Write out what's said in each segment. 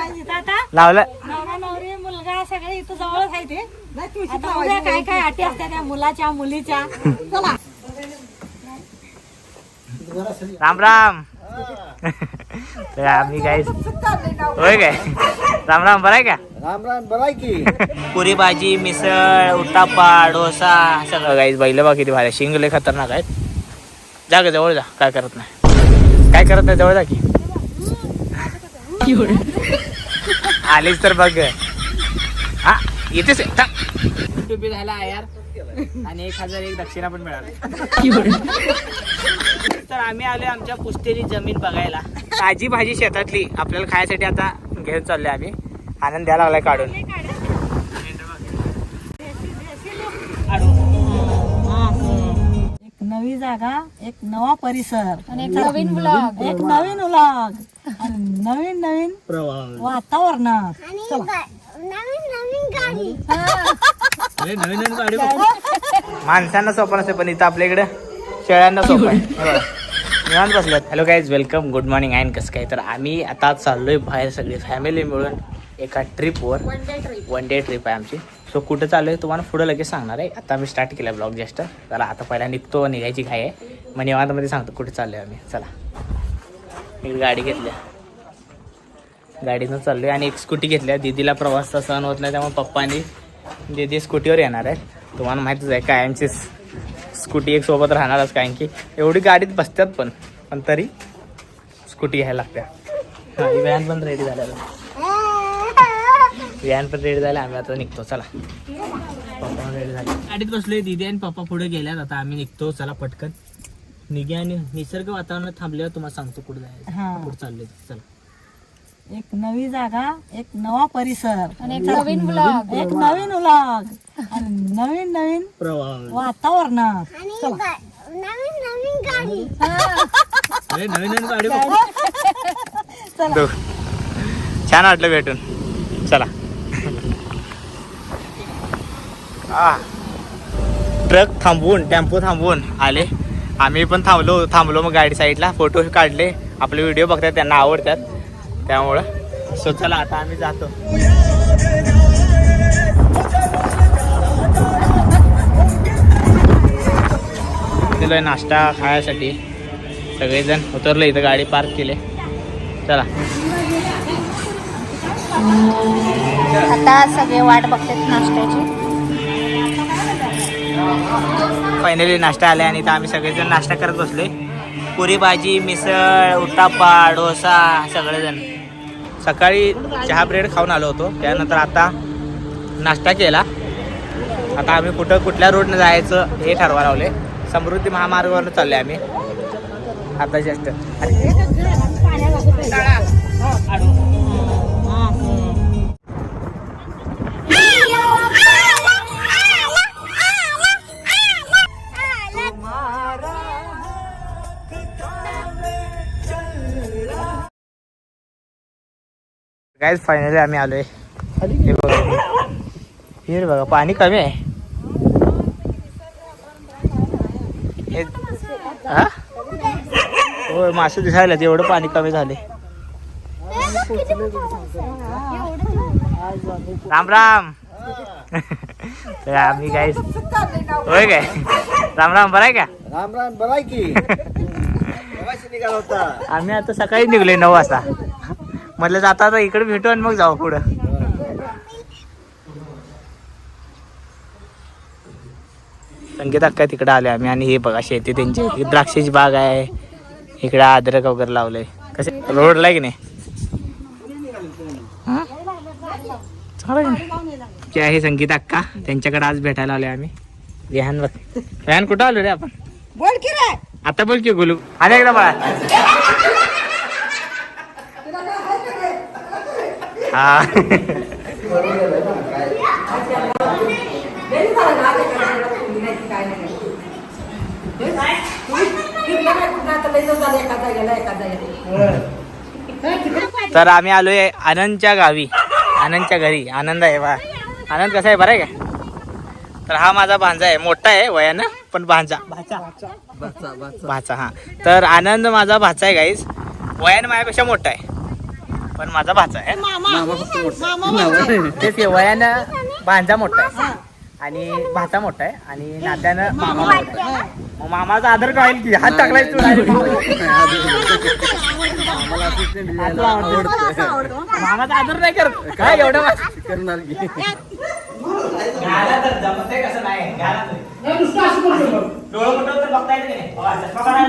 नाही इथं आता लावलं. नवरा नवरी मुलगा सगळे इथं जवळच आहे ते. आता उद्या काय काय अटी असतात त्या मुलाच्या मुलीच्या? चला. राम राम. तर आम्ही काय होय काय? राम राम बरं आहे का? राम राम बराय की. पुरी भाजी मिसळ उत्तापा डोसा सगळं. गाईज बैल बा किती भारी. शिंगले खतरनाक आहेत. जा ग जवळ जा. काय करत नाही. काय करत नाही जवळ जा की. आलीच तर बघ. हा येतेच. टोपी झाला यार. आणि एक हजार एक दक्षिणा पण मिळाली. तर आम्ही आलोय आमच्या पुस्तेरी जमीन बघायला. ताजी भाजी शेतातली. आपल्याला खायसाठी आता घेऊन चाललोय आम्ही. आनंद द्यायला लागलाय काढून. एक नवी जागा एक नवा परिसर. आणि एक नवीन ब्लॉग एक नवीन उलग आणि नवीन नवीन वातावरणात. चला. माणसांना सोपं नसते पण इथं आपल्या इकडे शेळ्यांना सोपं आहे. हे बघा. निवांत बसल्यात hello guys welcome good morning and कसं काय? तर आम्ही आता चाललोय बाहेर सगळी फॅमिली मिळून एका ट्रिपवर वन डे ट्रिप आहे आमची. सो कुठं चालू आहे तुम्हाला पुढं लगेच सांगणार आहे. आता आम्ही स्टार्ट केला ब्लॉग जस्ट चला आता पहिला निघतो निघायची घाई आहे. मग निवांतमध्ये सांगतो कुठे चाललो आहे आम्ही. चला. एक गाडी घेतल्या. गाडीनं चाललोय आणि एक स्कूटी घेतल्या. दीदीला प्रवासचा सहन होत नाही त्यामुळे पप्पानी दिदी स्कूटीवर येणार आहे तुम्हाला माहितीच आहे कायमची स्कूटी एक सोबत राहणारच कारण की एवढी गाडीत बसतात पण पण तरी स्कूटी घ्यायला लागत्या. हां व्हॅन पण रेडी झाल्या व्हॅन पण रेडी झाल्या आम्ही आता निघतो चला. पप्पा रेडी झाले. गाडीत बसलोय दीदी आणि पप्पा पुढे गेल्यात आता आम्ही निघतो चला पटकन. निघे आणि निसर्ग वातावरणात थांबल्यावर तुम्हाला सांगतो कुठे जायचं. हा. कुठे चाललोय चला. एक नवी जागा एक नवा परिसर. आणि एक नवीन ब्लॉग एक नवीन उलग आणि नवीन नवीन प्रवास. वातावरणात. चला. अरे नवीन नवीन गाडी. छान वाटलं भेटून. चला. आ. ट्रक थांबवून टेम्पो थांबवून आले. आम्ही पण थांबलो थांबलो मग गाडी साईडला फोटो काढले. आपले व्हिडिओ बघतात त्यांना आवडतात. त्यामुळं. सो चला आता आम्ही जातो. दिलोय नाश्ता खाण्यासाठी सगळेजण उतरले इथं गाडी पार्क केले. चला. आता सगळे वाट बघतात नाश्त्याची. फायनली नाश्ता आला आणि इथं आम्ही सगळेजण नाश्ता करत बसलोय. पुरी भाजी मिसळ उत्तापा डोसा सगळेजण. सकाळी चहा ब्रेड खाऊन आलो होतो. त्यानंतर आता नाश्ता केला. आता आम्ही कुठं कुठल्या रोडनं जायचं हे ठरवा लावले समृद्धी महामार्गावरनं चालले आम्ही. आता जस्ट काय फायनली आम्ही आलोय. हे बघा. हे बघा पाणी कमी आहे. हे होय मासे दिसायला एवढं पाणी कमी झाले. राम राम. तर आम्ही काय होय काय? राम राम बरं आहे का? राम राम बराय की. आम्ही आता सकाळी निघलोय नऊ वाजता. म्हटलं जाता आता इकडे भेटू आणि मग जाऊ पुढं. संगीत अक्का तिकडे आले आम्ही आणि हे बघा शेती त्यांची. ही द्राक्षाची बाग आहे. इकडे अद्रक वगैरे लावलंय. कसे रोडला की नाही? आहे? ते संगीत अक्का? त्यांच्याकडे आज भेटायला आलोय आम्ही. रेहान बघ. रेहान कुठं आलो रे आपण? बोल की रे. आता बोल की गुलू. आणि एकदा बाळा. हा. तर आम्ही आलोय आनंदच्या गावी आनंदच्या घरी. आनंद आहे बा आनंद कसा आहे बरं आहे का? तर हा माझा भांजा आहे. मोठा आहे वयानं पण भांजा. भाचा. भाचा हा तर आनंद माझा भाचा आहे गाईस वयानं माझ्यापेक्षा मोठा आहे. पण माझा भाचा आहे मामा. मामा. तेच की वयानं भांजा मोठा आहे. आणि भाचा मोठा आहे. आणि नात्यानं मामा मोठा आहे. मग मामाचा आदर कळेल की हात टाकलाय. मामाचा आदर नाही करत. काय एवढं करणार की? जमतंय कसं नाही. डोळं कुठं तर बघता येतं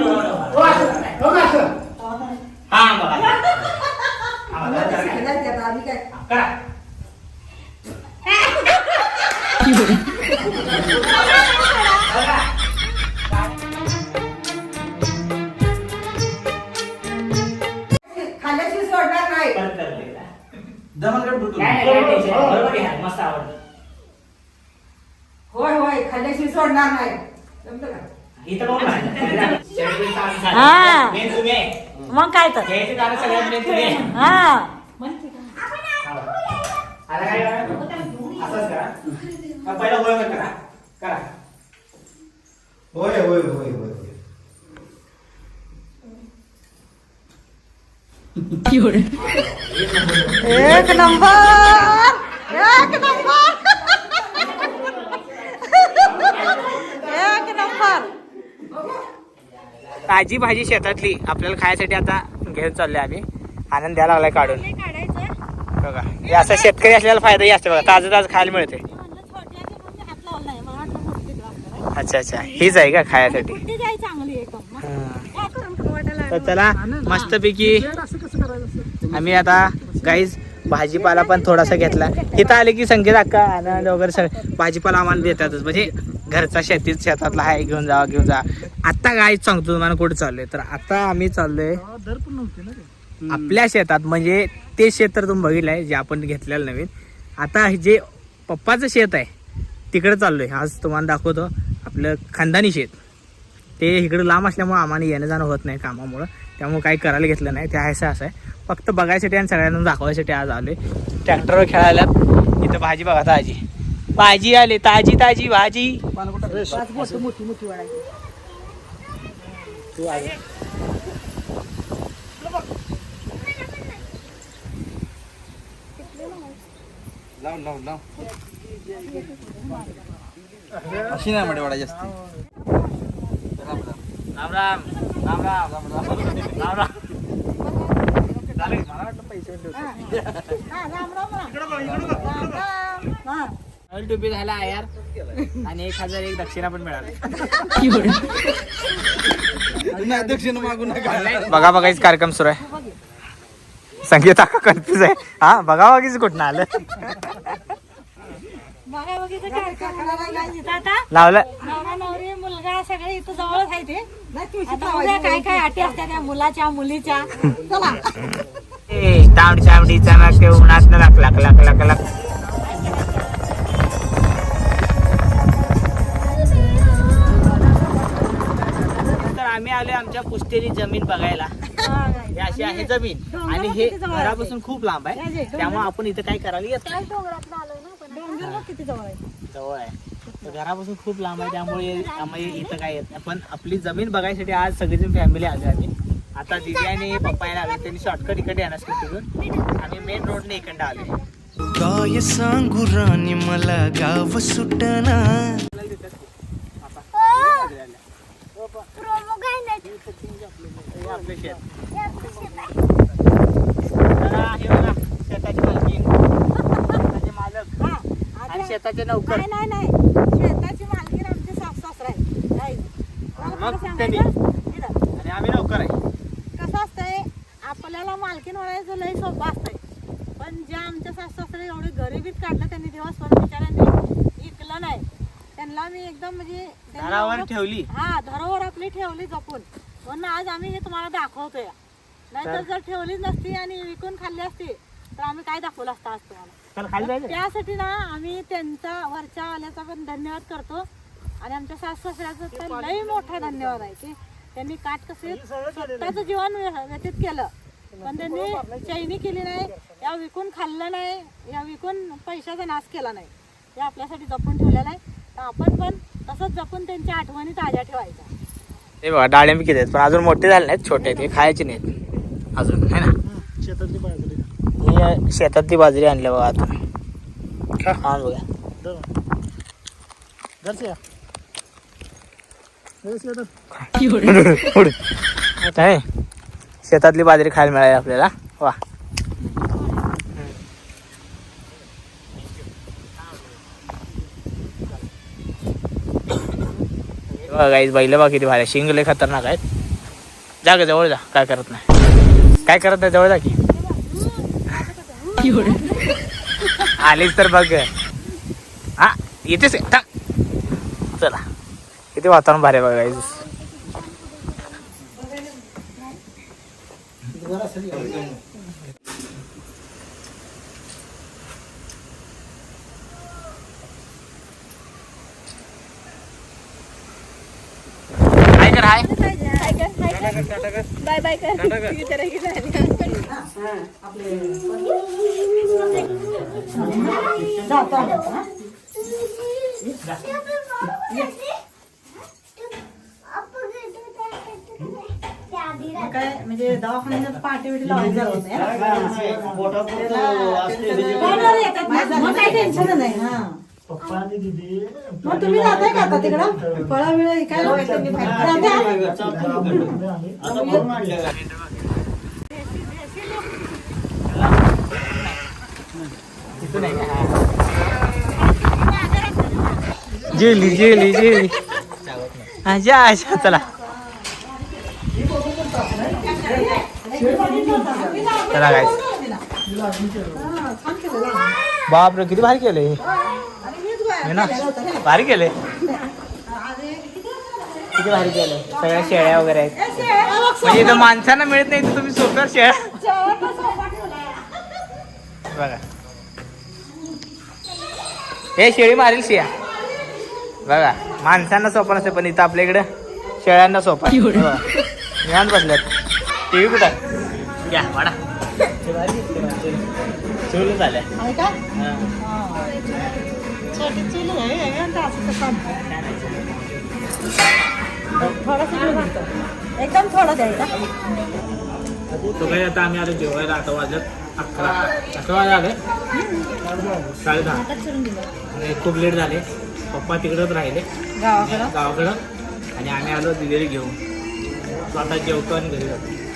डोळं कुठं बघा. हा, बघा. हा, बघा, जरा काय. करा. खाल्ल्याशी सोडणार नाही मस्त होय होय खाल्ल्याशी सोडणार नाही जमलं का इथं बघू ना. शेवटी चालू झालं. हा. तुम्ही आहे. मग काय तर घ्यायचे गाणं सगळ्यात main तुम्ही आहे. हा आता काय करा? असंच करा. मग पहिला होय होय करा. करा. होय होय होय होय होय. एक नंबर एक नंबर एक नंबर ताजी भाजी शेतातली. आपल्याला खायसाठी आता घेऊन चाललोय आम्ही. आनंद द्यायला लागलाय काढून. बघा. हे असं शेतकरी असल्याला फायदाही असते बघा. ताजं ताजं खायला मिळते करायची. अच्छा अच्छा. हीच आहे का खायसाठी? तर चला मस्तपैकी आम्ही आता गाईज भाजीपाला पण थोडासा घेतला इथं आले की संकेत अक्का आनंद वगैरे सगळं. भाजीपाला आम्हाला देतातच. म्हणजे घरचा शेतीत शेतातला आहे घेऊन जा घेऊन जा. आता गाईज सांगतो तुम्हाला कुठे चाललोय? तर आता आम्ही चाललोय आपल्या शेतात म्हणजे ते शेत तर तुम्ही बघितलंय जे आपण घेतलेलं नवीन. आता जे पप्पाचं शेत आहे तिकडे चाललोय. आज तुम्हाला दाखवतो आपलं खानदानी शेत. ते इकडे लांब असल्यामुळे आम्हाला येणं जाणं होत नाही कामामुळं. त्यामुळे काही करायला घेतलं नाही. ते आहे असं आहे. फक्त बघायसाठी आणि सगळ्यांना दाखवायसाठी आज आलोय. ट्रॅक्टरवर खेळायला. इथं भाजी बघा ताजी. भाजी आली ताजी ताजी भाजी तू आली. लाव लाव लाव अशी नाही म्हणजे वाडा जास्त राम राम राम. राम राम. राम चालेल. मला वाटलं पैसे टोपी झाला यार. आणि एक हजार एक दक्षिणा पण मिळाली. दक्षिण मागू नका बघा बघायच कार्यक्रम सुरू आहे. संगीता का कन्फ्युज आहे. हा बघा बघीच कुठं आलं. लावलं. मुलगा सगळे इथं जवळच आहे ते. काय काय अटी असतात त्या मुलाच्या मुलीच्या? चला. ए तांबडी चांबडी चमक ते उन्हात लक लक लक लक. आमच्या पुष्टेरी जमीन बघायला. हे अशी आहे जमीन. आणि हे घरापासून खूप लांब आहे. त्यामुळे आपण इथं काय करायला येत नाही. डोंगर बघ किती जवळ आहे. जवळ आहे. तर घरापासून खूप लांब आहे. त्यामुळे आम्ही इथं काय येत नाही. पण आपली जमीन बघायसाठी आज सगळीजण फॅमिली आली आम्ही. आता दिदी आणि पप्पा यायला आले. त्यांनी शॉर्टकट इकडे येणार तिथून आम्ही मेन रोडने इकडे आले काय सांगू राणी मला गाव सुटना हे आपलं शेत जरा हे बघा, शेताची मालकीण शेताचे मालक. आणि शेताचे नौकर. नाही नाही नाही. शेताची मालकीण आमचे सासू सासरा आहे नाही. मला मग खरं त्यांनी? सांगायचं, इथं. आणि आम्ही नौकर आहे. कसं असतंय आपल्याला मालकीन वळायचं लय सोपं असतंय. पण ज्या आमच्या सासू सासरे एवढे गरिबीत काढलं त्यांनी दिवसभर बिचाऱ्यांनी इकलं नाही. त्यांना मी एकदम म्हणजे त्यांना घरावर एवढं- ठेवली. हा धरोवर आपली ठेवली जपून. म्हणून आज आम्ही हे तुम्हाला दाखवतोय. नाहीतर तर- जर ठेवलीच नसती आणि विकून खाल्ली असती तर आम्ही काय दाखवलं असतं आज तुम्हाला? तर खाली जायचं? त्यासाठी ना आम्ही त्यांचा वरच्या आल्याचा पण धन्यवाद करतो. आणि आमच्या सासू सासऱ्याचा तर लई मोठा धन्यवाद आहे की त्यांनी काट कसे स्वतःचं जीवन व्य- व्यतीत केलं. पण त्यांनी चैनी केली नाही या विकून खाल्लं नाही या विकून पैशाचा नाश केला नाही. हे आपल्यासाठी जपून ठेवलेलं आहे. तर आपण पण तसंच जपून त्यांच्या आठवणी ताज्या ठेवायच्या. हे बघा डाळिंब किती आहेत पण अजून मोठे झाले नाहीत छोटे आहेत हे खायचे नाहीत. अजून है ना? आणि शेतातली बाजरी आणल्या बघा आता. हा बघा. शेतातली बाजरी खायला मिळाली आपल्याला. वा. गाईज बैल बा किती भारी. शिंगले खतरनाक आहेत. जा ग जवळ जा. काय करत नाही. काय करत नाही जवळ जा की. आलीच तर बघ. हा येतेच आहे. चला. किती वातावरण भारी आहे गाईज काय कर हाय बाय बाय कर जातो आम्ही आता, हा. मग काय म्हणजे दवाखान्यात पाठी बिटी लावायची जरूरत नाही, हा. बोलणारे येतात ना, मग काही टेन्शन नाही हा मग तुम्ही जाताय का आता तिकडं? फळं काय जेली जेली जेली. अच्छा अच्छा चला. चला काय बापरे किती भारी केले हे ना? भारी केले. किती भारी केले? सगळ्या शेळ्या वगैरे आहेत. म्हणजे इथं माणसांना मिळत नाही तर तुम्ही स्वतः शेळ्या. बघा. हे शेळी मारेल शिया बघा. माणसांना सोपा नसते पण इथं आपल्या इकडे शेळ्यांना सोपा आहे. निवांत बसल्यात टी व्ही कुठं आहे? या वाडा. आहे का. छोटी चूल आहे, आणि असं तसं आणतो. थोडंसं घेऊन आणतो. एकदम थोडं द्यायचा तो काही आता आम्ही आलो जेवायला आता वाजल्यात अकरा अकरा वाजले आले साडे दहा आणि खूप लेट झाले पप्पा तिकडंच राहिले गावाकडं गावाकडं आणि आम्ही आलो दिलेली घेऊन तो आता जेवतो आणि घरी जातो